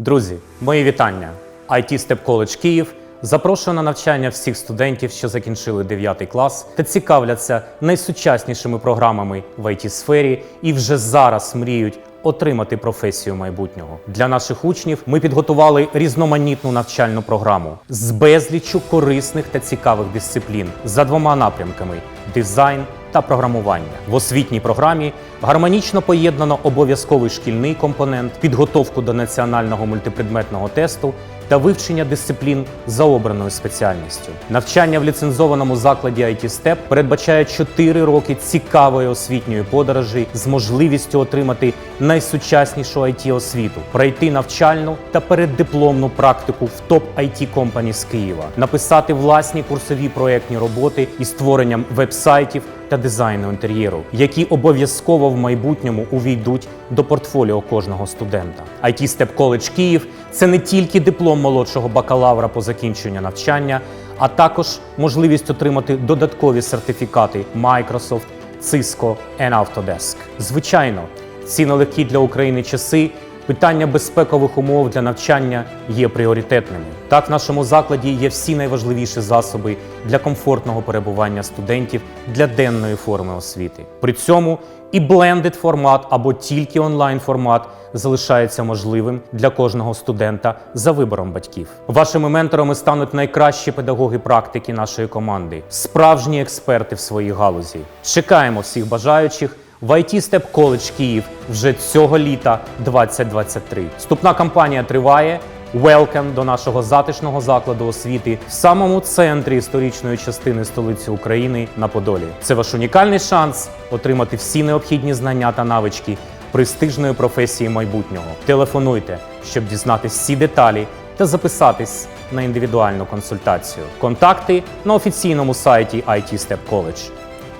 Друзі, мої вітання. IT Step College Київ запрошує на навчання всіх студентів, що закінчили 9 клас та цікавляться найсучаснішими програмами в it сфері і вже зараз мріють отримати професію майбутнього. Для наших учнів ми підготували різноманітну навчальну програму з безліччю корисних та цікавих дисциплін за двома напрямками: дизайн та програмування. В освітній програмі гармонічно поєднано обов'язковий шкільний компонент, підготовку до національного мультипредметного тесту та вивчення дисциплін за обраною спеціальністю. Навчання в ліцензованому закладі IT STEP передбачає 4 роки цікавої освітньої подорожі з можливістю отримати найсучаснішу it освіту, пройти навчальну та переддипломну практику в топ it компані з Києва, написати власні курсові проектні роботи із створенням веб-сайтів та дизайну інтер'єру, які обов'язково в майбутньому увійдуть до портфоліо кожного студента. IT Step College Київ це не тільки диплом молодшого бакалавра по закінченню навчання, а також можливість отримати додаткові сертифікати Microsoft, Cisco and Autodesk. Звичайно, ці нелегкі для України часи. Питання безпекових умов для навчання є пріоритетними. Так, в нашому закладі є всі найважливіші засоби для комфортного перебування студентів для денної форми освіти. При цьому і blended формат або тільки онлайн формат залишається можливим для кожного студента за вибором батьків. Вашими менторами стануть найкращі педагоги практики нашої команди, справжні експерти в своїй галузі. Чекаємо всіх бажаючих в IT Step College Київ вже цього літа 2023. Вступна кампанія триває. Welcome до нашого затишного закладу освіти в самому центрі історичної частини столиці України на Подолі. Це ваш унікальний шанс отримати всі необхідні знання та навички престижної професії майбутнього. Телефонуйте, щоб дізнатись всі деталі та записатись на індивідуальну консультацію. Контакти на офіційному сайті IT Step College.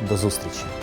До зустрічі!